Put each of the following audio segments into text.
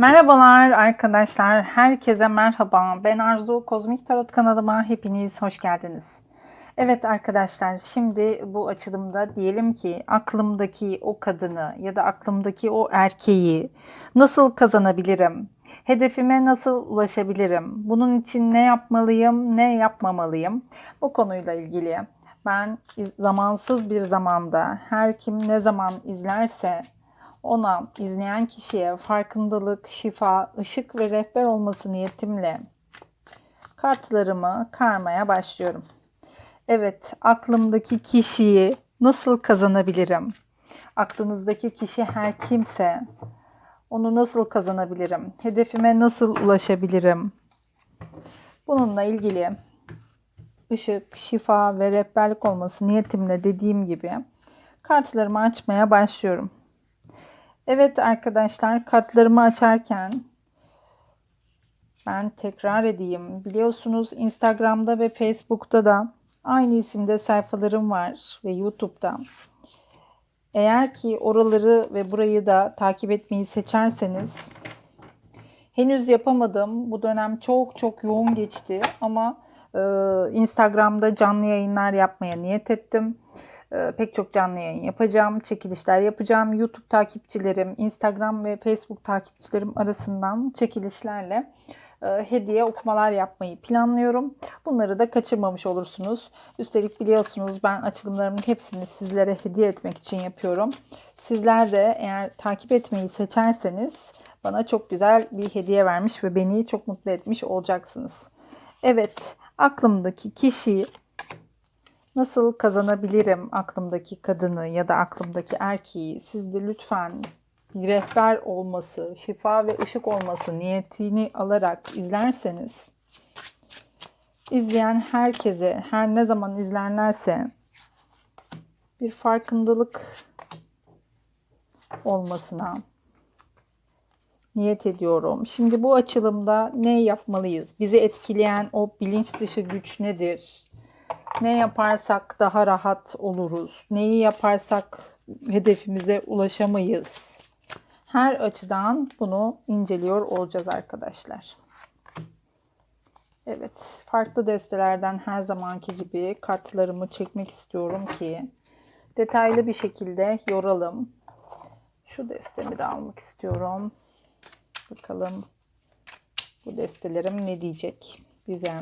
Merhabalar arkadaşlar, herkese merhaba. Ben Arzu, Kozmik Tarot kanalıma hepiniz hoş geldiniz. Evet arkadaşlar, şimdi bu açılımda diyelim ki aklımdaki o kadını ya da aklımdaki o erkeği nasıl kazanabilirim? Hedefime nasıl ulaşabilirim? Bunun için ne yapmalıyım, ne yapmamalıyım? Bu konuyla ilgili ben zamansız bir zamanda her kim ne zaman izlerse ona izleyen kişiye farkındalık, şifa, ışık ve rehber olması niyetimle kartlarımı karmaya başlıyorum. Evet, aklımdaki kişiyi nasıl kazanabilirim? Aklınızdaki kişi her kimse onu nasıl kazanabilirim? Hedefime nasıl ulaşabilirim? Bununla ilgili ışık, şifa ve rehberlik olması niyetimle dediğim gibi kartlarımı açmaya başlıyorum. Evet arkadaşlar kartlarımı açarken ben tekrar edeyim. Biliyorsunuz Instagram'da ve Facebook'ta da aynı isimde sayfalarım var ve YouTube'da. Eğer ki oraları ve burayı da takip etmeyi seçerseniz henüz yapamadım. Bu dönem çok çok yoğun geçti ama e, Instagram'da canlı yayınlar yapmaya niyet ettim. E, pek çok canlı yayın yapacağım, çekilişler yapacağım. YouTube takipçilerim, Instagram ve Facebook takipçilerim arasından çekilişlerle e, hediye okumalar yapmayı planlıyorum. Bunları da kaçırmamış olursunuz. Üstelik biliyorsunuz ben açılımlarımın hepsini sizlere hediye etmek için yapıyorum. Sizler de eğer takip etmeyi seçerseniz bana çok güzel bir hediye vermiş ve beni çok mutlu etmiş olacaksınız. Evet, aklımdaki kişiyi nasıl kazanabilirim aklımdaki kadını ya da aklımdaki erkeği siz de lütfen bir rehber olması, şifa ve ışık olması niyetini alarak izlerseniz izleyen herkese her ne zaman izlerlerse bir farkındalık olmasına niyet ediyorum. Şimdi bu açılımda ne yapmalıyız? Bizi etkileyen o bilinç dışı güç nedir? Ne yaparsak daha rahat oluruz? Neyi yaparsak hedefimize ulaşamayız? Her açıdan bunu inceliyor olacağız arkadaşlar. Evet, farklı destelerden her zamanki gibi kartlarımı çekmek istiyorum ki detaylı bir şekilde yoralım. Şu destemi de almak istiyorum. Bakalım bu destelerim ne diyecek bize.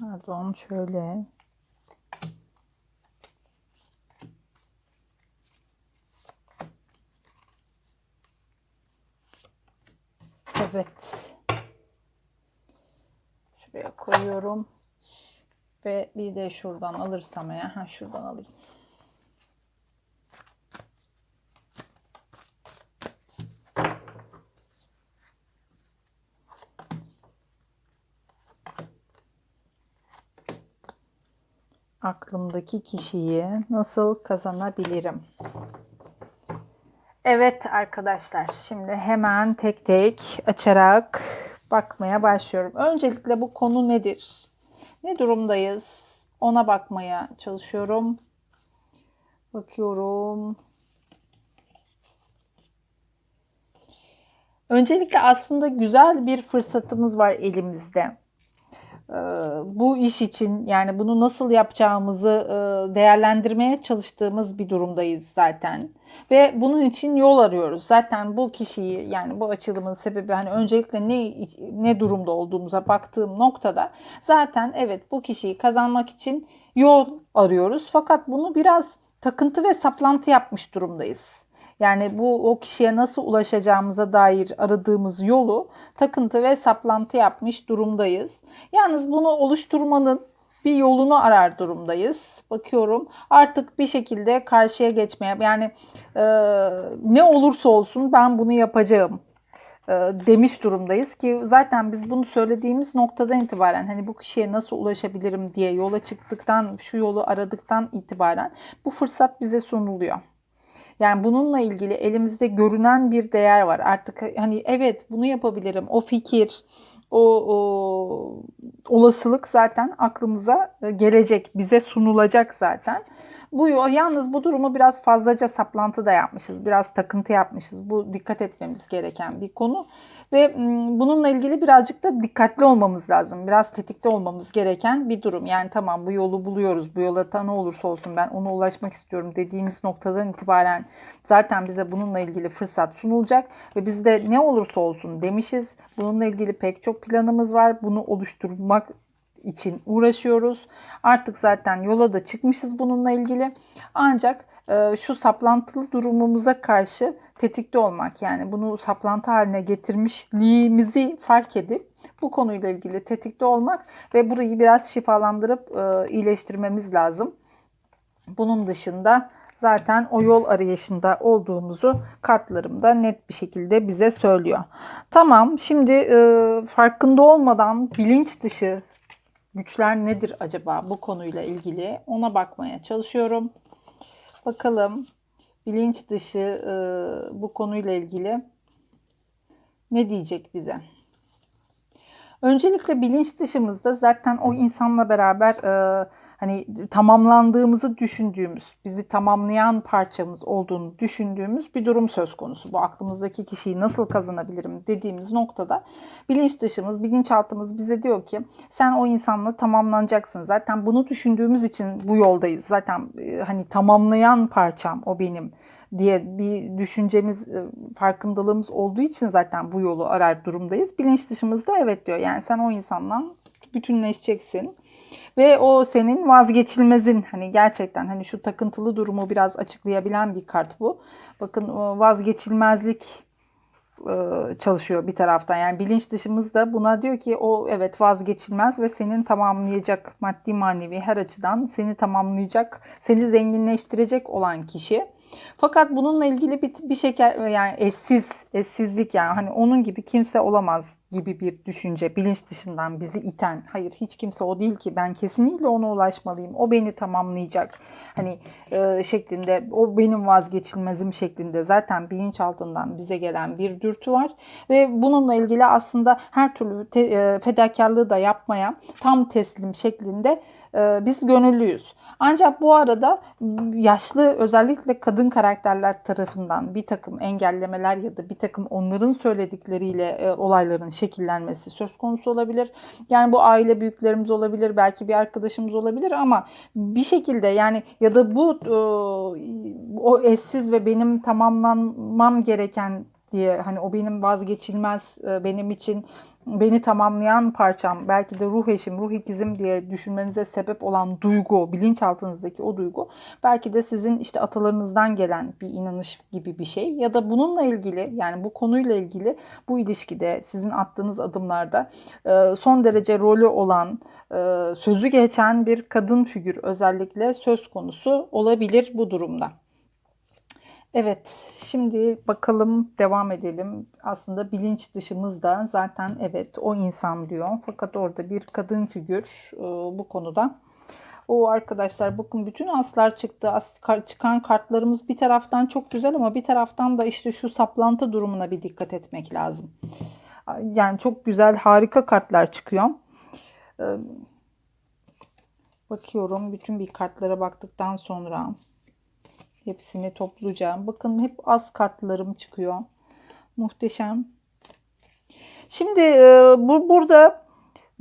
Pardon şöyle. Evet. Şuraya koyuyorum. Ve bir de şuradan alırsam eğer. Ha şuradan alayım. Aklımdaki kişiyi nasıl kazanabilirim? Evet arkadaşlar, şimdi hemen tek tek açarak bakmaya başlıyorum. Öncelikle bu konu nedir? Ne durumdayız? Ona bakmaya çalışıyorum. Bakıyorum. Öncelikle aslında güzel bir fırsatımız var elimizde bu iş için yani bunu nasıl yapacağımızı değerlendirmeye çalıştığımız bir durumdayız zaten. Ve bunun için yol arıyoruz. Zaten bu kişiyi yani bu açılımın sebebi hani öncelikle ne ne durumda olduğumuza baktığım noktada zaten evet bu kişiyi kazanmak için yol arıyoruz. Fakat bunu biraz takıntı ve saplantı yapmış durumdayız. Yani bu o kişiye nasıl ulaşacağımıza dair aradığımız yolu takıntı ve saplantı yapmış durumdayız. Yalnız bunu oluşturmanın bir yolunu arar durumdayız. Bakıyorum artık bir şekilde karşıya geçmeye yani e, ne olursa olsun ben bunu yapacağım e, demiş durumdayız ki zaten biz bunu söylediğimiz noktadan itibaren hani bu kişiye nasıl ulaşabilirim diye yola çıktıktan şu yolu aradıktan itibaren bu fırsat bize sunuluyor. Yani bununla ilgili elimizde görünen bir değer var. Artık hani evet bunu yapabilirim. O fikir, o, o olasılık zaten aklımıza e, gelecek, bize sunulacak zaten. Bu yalnız bu durumu biraz fazlaca saplantı da yapmışız. Biraz takıntı yapmışız. Bu dikkat etmemiz gereken bir konu. Ve bununla ilgili birazcık da dikkatli olmamız lazım. Biraz tetikte olmamız gereken bir durum. Yani tamam bu yolu buluyoruz. Bu yola da ne olursa olsun ben ona ulaşmak istiyorum dediğimiz noktadan itibaren zaten bize bununla ilgili fırsat sunulacak. Ve biz de ne olursa olsun demişiz. Bununla ilgili pek çok planımız var. Bunu oluşturmak için uğraşıyoruz. Artık zaten yola da çıkmışız bununla ilgili. Ancak şu saplantılı durumumuza karşı tetikte olmak yani bunu saplantı haline getirmişliğimizi fark edip bu konuyla ilgili tetikte olmak ve burayı biraz şifalandırıp e, iyileştirmemiz lazım. Bunun dışında zaten o yol arayışında olduğumuzu kartlarımda net bir şekilde bize söylüyor. Tamam şimdi e, farkında olmadan bilinç dışı güçler nedir acaba bu konuyla ilgili ona bakmaya çalışıyorum. Bakalım bilinç dışı e, bu konuyla ilgili ne diyecek bize? Öncelikle bilinç dışımızda zaten o insanla beraber e, hani tamamlandığımızı düşündüğümüz, bizi tamamlayan parçamız olduğunu düşündüğümüz bir durum söz konusu. Bu aklımızdaki kişiyi nasıl kazanabilirim dediğimiz noktada bilinç dışımız, bilinçaltımız bize diyor ki sen o insanla tamamlanacaksın. Zaten bunu düşündüğümüz için bu yoldayız. Zaten e, hani tamamlayan parçam o benim diye bir düşüncemiz, e, farkındalığımız olduğu için zaten bu yolu arar durumdayız. Bilinç dışımızda evet diyor. Yani sen o insanla bütünleşeceksin ve o senin vazgeçilmezin hani gerçekten hani şu takıntılı durumu biraz açıklayabilen bir kart bu. Bakın vazgeçilmezlik e, çalışıyor bir taraftan. Yani bilinç dışımız da buna diyor ki o evet vazgeçilmez ve senin tamamlayacak maddi manevi her açıdan seni tamamlayacak, seni zenginleştirecek olan kişi. Fakat bununla ilgili bir, bir şeker yani eşsiz, eşsizlik yani hani onun gibi kimse olamaz gibi bir düşünce bilinç dışından bizi iten. Hayır hiç kimse o değil ki ben kesinlikle ona ulaşmalıyım. O beni tamamlayacak. Hani e, şeklinde o benim vazgeçilmezim şeklinde zaten bilinç altından bize gelen bir dürtü var ve bununla ilgili aslında her türlü te, e, fedakarlığı da yapmaya tam teslim şeklinde e, biz gönüllüyüz. Ancak bu arada yaşlı özellikle kadın karakterler tarafından bir takım engellemeler ya da bir takım onların söyledikleriyle e, olayların şekillenmesi söz konusu olabilir. Yani bu aile büyüklerimiz olabilir, belki bir arkadaşımız olabilir ama bir şekilde yani ya da bu e, o eşsiz ve benim tamamlanmam gereken diye hani o benim vazgeçilmez e, benim için beni tamamlayan parçam, belki de ruh eşim, ruh ikizim diye düşünmenize sebep olan duygu, bilinçaltınızdaki o duygu belki de sizin işte atalarınızdan gelen bir inanış gibi bir şey ya da bununla ilgili yani bu konuyla ilgili bu ilişkide sizin attığınız adımlarda e, son derece rolü olan, e, sözü geçen bir kadın figür özellikle söz konusu olabilir bu durumda. Evet, şimdi bakalım devam edelim. Aslında bilinç dışımızda zaten evet o insan diyor. Fakat orada bir kadın figür e, bu konuda. O arkadaşlar bakın bütün aslar çıktı. As, çıkan kartlarımız bir taraftan çok güzel ama bir taraftan da işte şu saplantı durumuna bir dikkat etmek lazım. Yani çok güzel harika kartlar çıkıyor. Ee, bakıyorum bütün bir kartlara baktıktan sonra Hepsini toplayacağım. Bakın hep az kartlarım çıkıyor. Muhteşem. Şimdi e, bu burada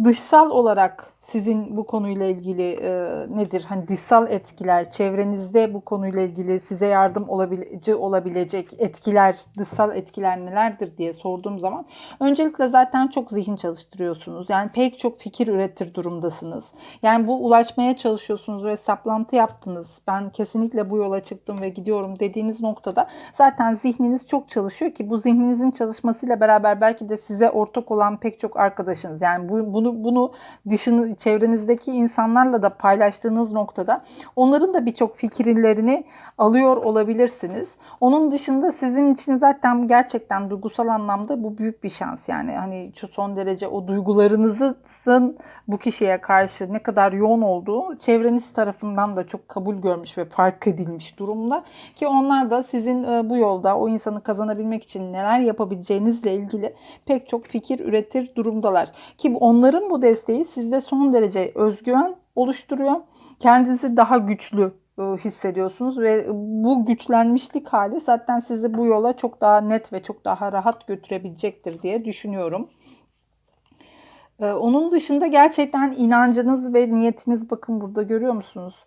dışsal olarak sizin bu konuyla ilgili e, nedir? Hani dışsal etkiler, çevrenizde bu konuyla ilgili size yardım olabilece olabilecek etkiler, dışsal etkiler nelerdir diye sorduğum zaman öncelikle zaten çok zihin çalıştırıyorsunuz. Yani pek çok fikir üretir durumdasınız. Yani bu ulaşmaya çalışıyorsunuz ve saplantı yaptınız. Ben kesinlikle bu yola çıktım ve gidiyorum dediğiniz noktada zaten zihniniz çok çalışıyor ki bu zihninizin çalışmasıyla beraber belki de size ortak olan pek çok arkadaşınız yani bu, bunu bunu dışını çevrenizdeki insanlarla da paylaştığınız noktada onların da birçok fikirlerini alıyor olabilirsiniz. Onun dışında sizin için zaten gerçekten duygusal anlamda bu büyük bir şans. Yani hani son derece o duygularınızın bu kişiye karşı ne kadar yoğun olduğu çevreniz tarafından da çok kabul görmüş ve fark edilmiş durumda. Ki onlar da sizin e, bu yolda o insanı kazanabilmek için neler yapabileceğinizle ilgili pek çok fikir üretir durumdalar. Ki onların bu desteği sizde son derece özgüven oluşturuyor. Kendinizi daha güçlü e, hissediyorsunuz ve bu güçlenmişlik hali zaten sizi bu yola çok daha net ve çok daha rahat götürebilecektir diye düşünüyorum. E, onun dışında gerçekten inancınız ve niyetiniz bakın burada görüyor musunuz?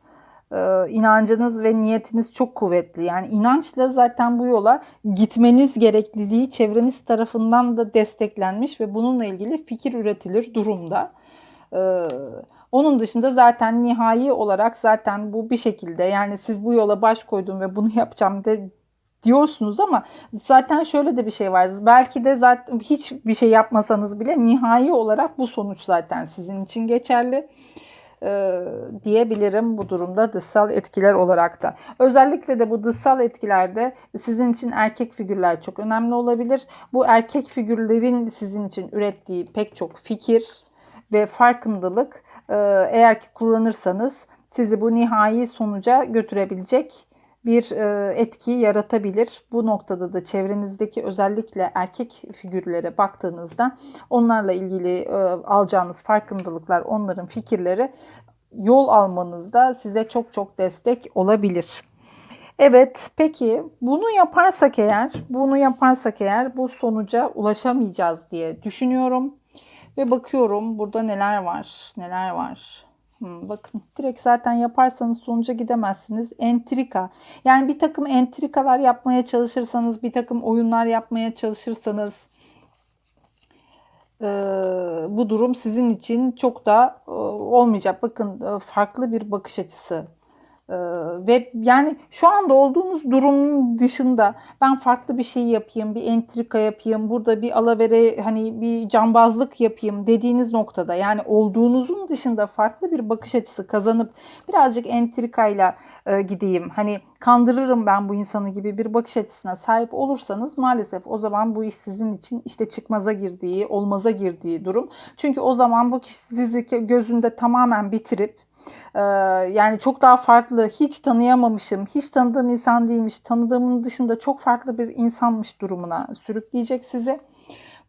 Ee, inancınız ve niyetiniz çok kuvvetli. Yani inançla zaten bu yola gitmeniz gerekliliği çevreniz tarafından da desteklenmiş ve bununla ilgili fikir üretilir durumda. Ee, onun dışında zaten nihai olarak zaten bu bir şekilde yani siz bu yola baş koydum ve bunu yapacağım de diyorsunuz ama zaten şöyle de bir şey var. Belki de zaten hiçbir şey yapmasanız bile nihai olarak bu sonuç zaten sizin için geçerli e, diyebilirim bu durumda dışsal etkiler olarak da. Özellikle de bu dışsal etkilerde sizin için erkek figürler çok önemli olabilir. Bu erkek figürlerin sizin için ürettiği pek çok fikir ve farkındalık e, eğer ki kullanırsanız sizi bu nihai sonuca götürebilecek bir e, etki yaratabilir. Bu noktada da çevrenizdeki özellikle erkek figürlere baktığınızda onlarla ilgili e, alacağınız farkındalıklar, onların fikirleri yol almanızda size çok çok destek olabilir. Evet, peki bunu yaparsak eğer, bunu yaparsak eğer bu sonuca ulaşamayacağız diye düşünüyorum ve bakıyorum burada neler var, neler var. Hmm, bakın direkt zaten yaparsanız sonuca gidemezsiniz. Entrika. Yani bir takım entrikalar yapmaya çalışırsanız, bir takım oyunlar yapmaya çalışırsanız e, bu durum sizin için çok da e, olmayacak. Bakın e, farklı bir bakış açısı ee, ve yani şu anda olduğunuz durumun dışında ben farklı bir şey yapayım, bir entrika yapayım, burada bir alavere hani bir cambazlık yapayım dediğiniz noktada yani olduğunuzun dışında farklı bir bakış açısı kazanıp birazcık entrikayla e, gideyim. Hani kandırırım ben bu insanı gibi bir bakış açısına sahip olursanız maalesef o zaman bu iş sizin için işte çıkmaza girdiği, olmaza girdiği durum. Çünkü o zaman bu kişi sizi gözünde tamamen bitirip ee, yani çok daha farklı, hiç tanıyamamışım, hiç tanıdığım insan değilmiş, tanıdığımın dışında çok farklı bir insanmış durumuna sürükleyecek sizi.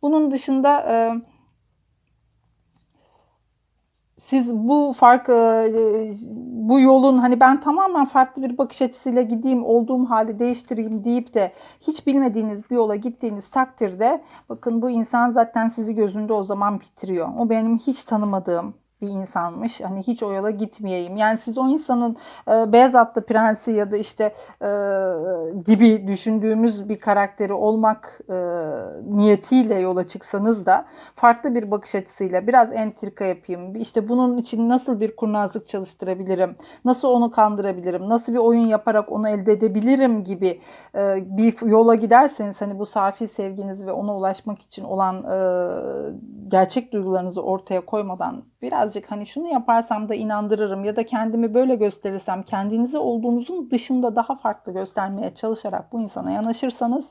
Bunun dışında e, siz bu fark e, bu yolun hani ben tamamen farklı bir bakış açısıyla gideyim olduğum hali değiştireyim deyip de hiç bilmediğiniz bir yola gittiğiniz takdirde bakın bu insan zaten sizi gözünde o zaman bitiriyor. O benim hiç tanımadığım bir insanmış. Hani hiç o yola gitmeyeyim. Yani siz o insanın e, beyaz atlı prensi ya da işte e, gibi düşündüğümüz bir karakteri olmak e, niyetiyle yola çıksanız da farklı bir bakış açısıyla biraz entrika yapayım. İşte bunun için nasıl bir kurnazlık çalıştırabilirim? Nasıl onu kandırabilirim? Nasıl bir oyun yaparak onu elde edebilirim gibi e, bir yola giderseniz hani bu safi sevginiz ve ona ulaşmak için olan e, gerçek duygularınızı ortaya koymadan birazcık hani şunu yaparsam da inandırırım ya da kendimi böyle gösterirsem kendinizi olduğunuzun dışında daha farklı göstermeye çalışarak bu insana yanaşırsanız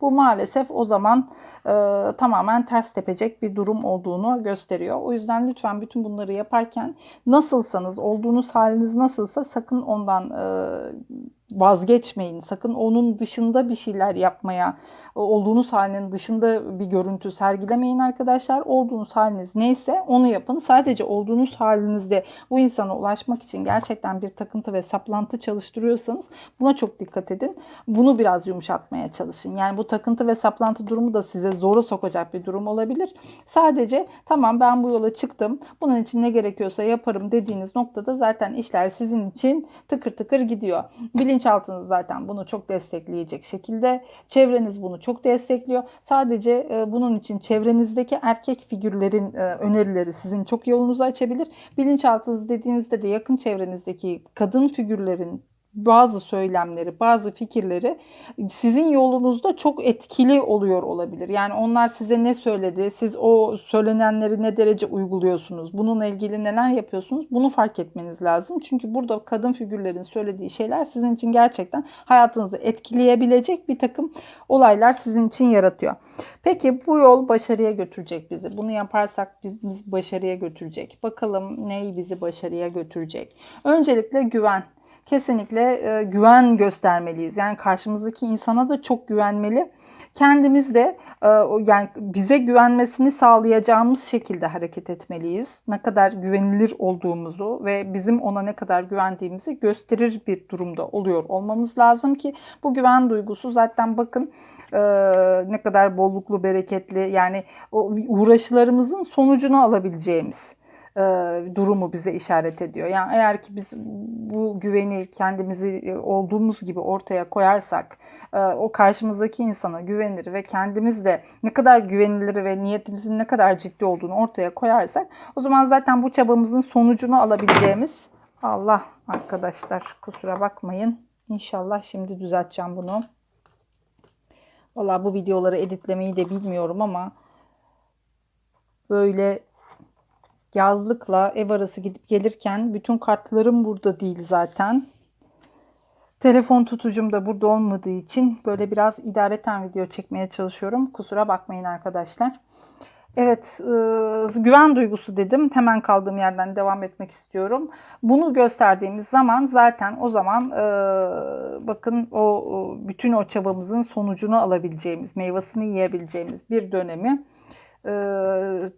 bu maalesef o zaman e, tamamen ters tepecek bir durum olduğunu gösteriyor. O yüzden lütfen bütün bunları yaparken nasılsanız olduğunuz haliniz nasılsa sakın ondan e, vazgeçmeyin. Sakın onun dışında bir şeyler yapmaya, olduğunuz halinin dışında bir görüntü sergilemeyin arkadaşlar. Olduğunuz haliniz neyse onu yapın. Sadece olduğunuz halinizde bu insana ulaşmak için gerçekten bir takıntı ve saplantı çalıştırıyorsanız buna çok dikkat edin. Bunu biraz yumuşatmaya çalışın. Yani bu takıntı ve saplantı durumu da size zora sokacak bir durum olabilir. Sadece tamam ben bu yola çıktım. Bunun için ne gerekiyorsa yaparım dediğiniz noktada zaten işler sizin için tıkır tıkır gidiyor. Bilinçaltınız zaten bunu çok destekleyecek şekilde. Çevreniz bunu çok destekliyor. Sadece e, bunun için çevrenizdeki erkek figürlerin e, önerileri sizin çok yolunuzu açabilir. Bilinçaltınız dediğinizde de yakın çevrenizdeki kadın figürlerin bazı söylemleri, bazı fikirleri sizin yolunuzda çok etkili oluyor olabilir. Yani onlar size ne söyledi, siz o söylenenleri ne derece uyguluyorsunuz, bununla ilgili neler yapıyorsunuz bunu fark etmeniz lazım. Çünkü burada kadın figürlerin söylediği şeyler sizin için gerçekten hayatınızı etkileyebilecek bir takım olaylar sizin için yaratıyor. Peki bu yol başarıya götürecek bizi. Bunu yaparsak bizi başarıya götürecek. Bakalım neyi bizi başarıya götürecek. Öncelikle güven kesinlikle e, güven göstermeliyiz. Yani karşımızdaki insana da çok güvenmeli. Kendimiz de e, yani bize güvenmesini sağlayacağımız şekilde hareket etmeliyiz. Ne kadar güvenilir olduğumuzu ve bizim ona ne kadar güvendiğimizi gösterir bir durumda oluyor olmamız lazım ki bu güven duygusu zaten bakın e, ne kadar bolluklu, bereketli yani o uğraşlarımızın sonucunu alabileceğimiz e, durumu bize işaret ediyor. Yani eğer ki biz bu güveni kendimizi e, olduğumuz gibi ortaya koyarsak e, o karşımızdaki insana güvenir ve kendimiz de ne kadar güvenilir ve niyetimizin ne kadar ciddi olduğunu ortaya koyarsak o zaman zaten bu çabamızın sonucunu alabileceğimiz Allah arkadaşlar kusura bakmayın. İnşallah şimdi düzelteceğim bunu. Valla bu videoları editlemeyi de bilmiyorum ama böyle yazlıkla ev arası gidip gelirken bütün kartlarım burada değil zaten. Telefon tutucum da burada olmadığı için böyle biraz idareten video çekmeye çalışıyorum. Kusura bakmayın arkadaşlar. Evet, e, güven duygusu dedim. Hemen kaldığım yerden devam etmek istiyorum. Bunu gösterdiğimiz zaman zaten o zaman e, bakın o, bütün o çabamızın sonucunu alabileceğimiz, meyvasını yiyebileceğimiz bir dönemi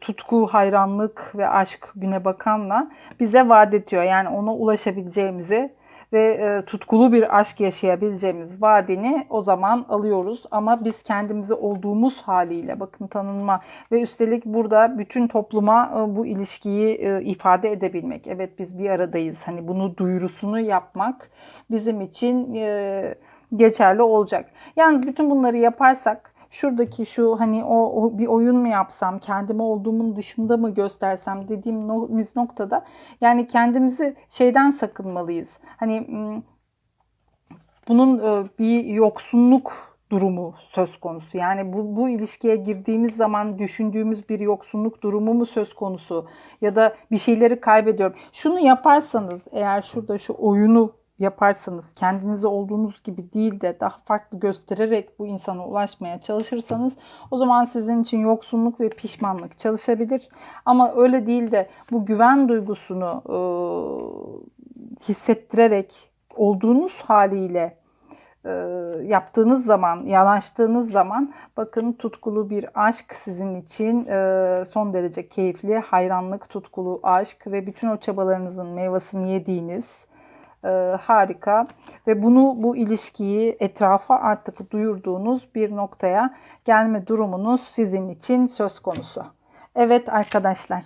tutku, hayranlık ve aşk güne bakanla bize vaat ediyor. Yani ona ulaşabileceğimizi ve e, tutkulu bir aşk yaşayabileceğimiz vaadini o zaman alıyoruz. Ama biz kendimizi olduğumuz haliyle bakın tanınma ve üstelik burada bütün topluma e, bu ilişkiyi e, ifade edebilmek. Evet biz bir aradayız. Hani bunu duyurusunu yapmak bizim için e, geçerli olacak. Yalnız bütün bunları yaparsak şuradaki şu hani o, o bir oyun mu yapsam, kendimi olduğumun dışında mı göstersem dediğimiz noktada yani kendimizi şeyden sakınmalıyız. Hani bunun e, bir yoksunluk durumu söz konusu. Yani bu, bu ilişkiye girdiğimiz zaman düşündüğümüz bir yoksunluk durumu mu söz konusu ya da bir şeyleri kaybediyorum. Şunu yaparsanız eğer şurada şu oyunu yaparsanız, kendinizi olduğunuz gibi değil de daha farklı göstererek bu insana ulaşmaya çalışırsanız o zaman sizin için yoksunluk ve pişmanlık çalışabilir. Ama öyle değil de bu güven duygusunu e, hissettirerek olduğunuz haliyle e, yaptığınız zaman, yanaştığınız zaman bakın tutkulu bir aşk sizin için e, son derece keyifli, hayranlık, tutkulu aşk ve bütün o çabalarınızın meyvasını yediğiniz e, harika ve bunu bu ilişkiyi etrafa artık duyurduğunuz bir noktaya gelme durumunuz sizin için söz konusu. Evet arkadaşlar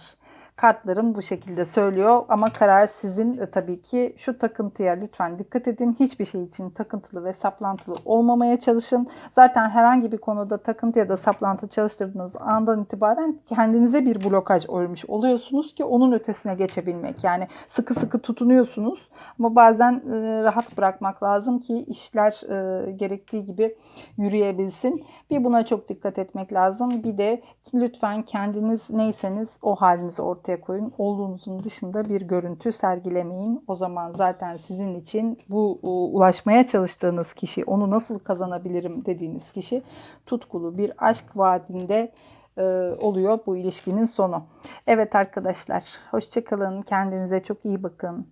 kartlarım bu şekilde söylüyor ama karar sizin e, tabii ki şu takıntıya lütfen dikkat edin. Hiçbir şey için takıntılı ve saplantılı olmamaya çalışın. Zaten herhangi bir konuda takıntı ya da saplantı çalıştırdığınız andan itibaren kendinize bir blokaj örmüş oluyorsunuz ki onun ötesine geçebilmek. Yani sıkı sıkı tutunuyorsunuz ama bazen e, rahat bırakmak lazım ki işler e, gerektiği gibi yürüyebilsin. Bir buna çok dikkat etmek lazım. Bir de lütfen kendiniz neyseniz o halinizi ortaya koyun. Olduğunuzun dışında bir görüntü sergilemeyin. O zaman zaten sizin için bu ulaşmaya çalıştığınız kişi, onu nasıl kazanabilirim dediğiniz kişi tutkulu bir aşk vaadinde e, oluyor bu ilişkinin sonu. Evet arkadaşlar, hoşçakalın. Kendinize çok iyi bakın.